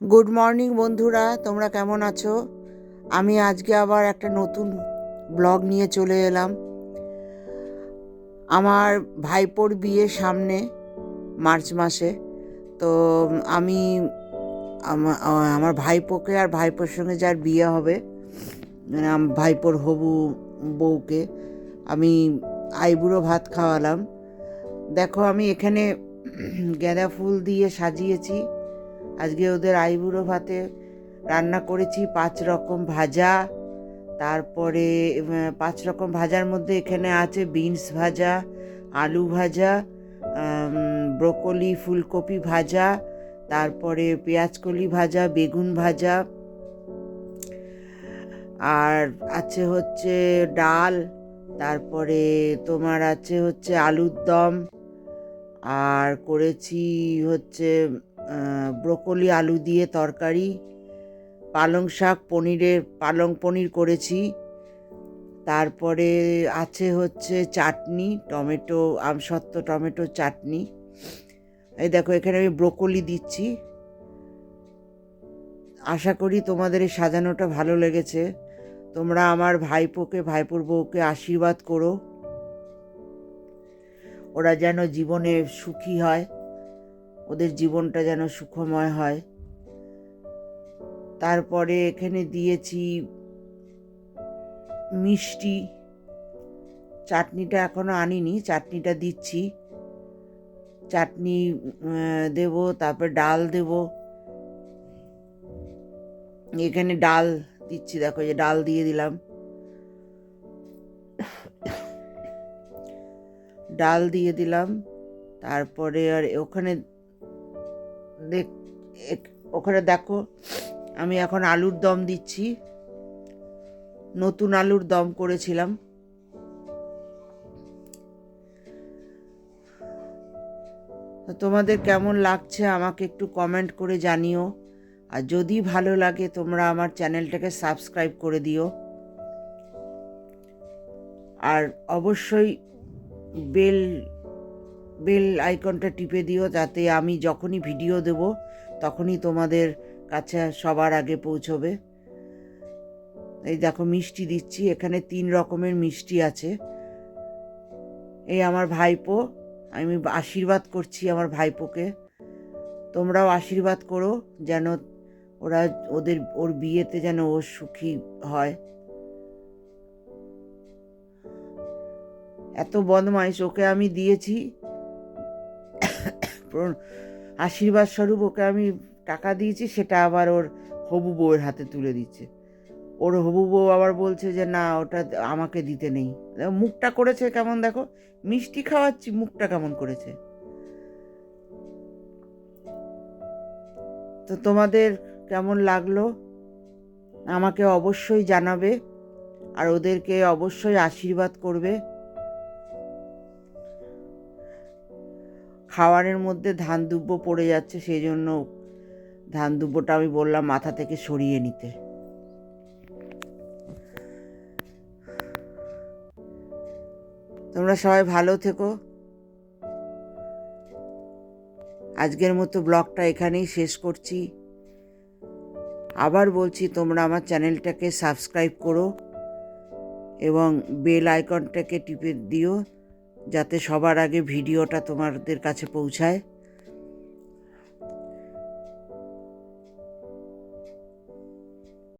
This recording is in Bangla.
গুড মর্নিং বন্ধুরা। তোমরা কেমন আছো? আমি আজকে আবার একটা নতুন ব্লগ নিয়ে চলে এলাম। আমার ভাইপোর বিয়ে সামনে মার্চ মাসে। তো আমি আমার ভাইপোকে আর ভাইপোর সঙ্গে যার বিয়ে হবে মানে ভাইপোর হবু বউকে আমি আইবুড়ো ভাত খাওয়ালাম। দেখো আমি এখানে গাঁদা ফুল দিয়ে সাজিয়েছি। আজকে ওদের আইবুড়ো ভাতে রান্না করেছি পাঁচ রকম ভাজা। তারপরে পাঁচ রকম ভাজার মধ্যে এখানে আছে বিনস ভাজা, আলু ভাজা ব্রোকলি, ফুলকপি ভাজা, তারপরে পেঁয়াজকলি ভাজা, বেগুন ভাজা। আর আছে হচ্ছে ডাল, তারপরে তোমার আছে হচ্ছে আলুর দম, আর করেছি হচ্ছে ব্রোকলি, আলু দিয়ে তরকারি, পালং শাক পনিরের পালং পনির করেছি। তারপরে আছে হচ্ছে চাটনি, টমেটো, আমসত্ত্ব টমেটো চাটনি। এই দেখো, এখানে আমি ব্রোকলি দিচ্ছি। আশা করি তোমাদের এই সাজানোটা ভালো লেগেছে। তোমরা আমার ভাইপোকে, ভাইপোর বউকে আশীর্বাদ করো। ওরা যেন জীবনে সুখী হয়। ওদের জীবনটা যেন সুখময় হয়। তারপরে এখানে দিয়েছি মিষ্টি। চাটনিটা এখনও আনিনি, চাটনিটা দিচ্ছি। চাটনি দেব, তারপর ডাল দেব। এখানে ডাল দিচ্ছি, দেখো যে ডাল দিয়ে দিলাম। ডাল দিয়ে দিলাম। তারপরে আর ওখানে দেখ ওখানে দেখো, আমি এখন আলুর দম দিচ্ছি। নতুন আলুর দম করেছিলাম। তোমাদের কেমন লাগছে আমাকে একটু কমেন্ট করে জানিও। আর যদি ভালো লাগে, তোমরা আমার চ্যানেলটাকে সাবস্ক্রাইব করে দিও। আর অবশ্যই বেল বেল আইকনটা টিপে দিও যাতে আমি যখনই ভিডিও দেব তখনই তোমাদের কাছে সবার আগে পৌঁছবে। এই দেখো মিষ্টি দিচ্ছি, এখানে তিন রকমের মিষ্টি আছে। এই আমার ভাইপো, আমি আশীর্বাদ করছি আমার ভাইপোকে। তোমরাও আশীর্বাদ করো যেন ওরা ওদের, ওর বিয়েতে যেন ও সুখী হয়। এত বদমাইশ ওকে আমি দিয়েছি আশীর্বাদ স্বরূপ ওকে আমি টাকা দিয়েছি, সেটা আবার ওর হবু বউয়ের হাতে তুলে দিচ্ছে। ওর হবু বউ আবার বলছে যে, না, ওটা আমাকে দিতে নেই। মুখটা করেছে কেমন দেখো? মিষ্টি খাওয়াচ্ছি, মুখটা কেমন করেছে? তো তোমাদের কেমন লাগল? আমাকে অবশ্যই জানাবে, আর ওদেরকে অবশ্যই আশীর্বাদ করবে। খাওয়ারের মধ্যে ধান দুব্বো পড়ে যাচ্ছে সেই জন্য ধান দুব্বোটা আমি বললাম মাথা থেকে সরিয়ে নিতে। তোমরা সবাই ভালো থেকো। আজকের মতো ব্লগটা এখানেই শেষ করছি। আবার বলছি, তোমরা আমার চ্যানেলটাকে সাবস্ক্রাইব করো এবং বেল আইকনটাকে টিপে দিও। যাতে সবার আগে ভিডিওটা তোমাদের কাছে পৌঁছায়।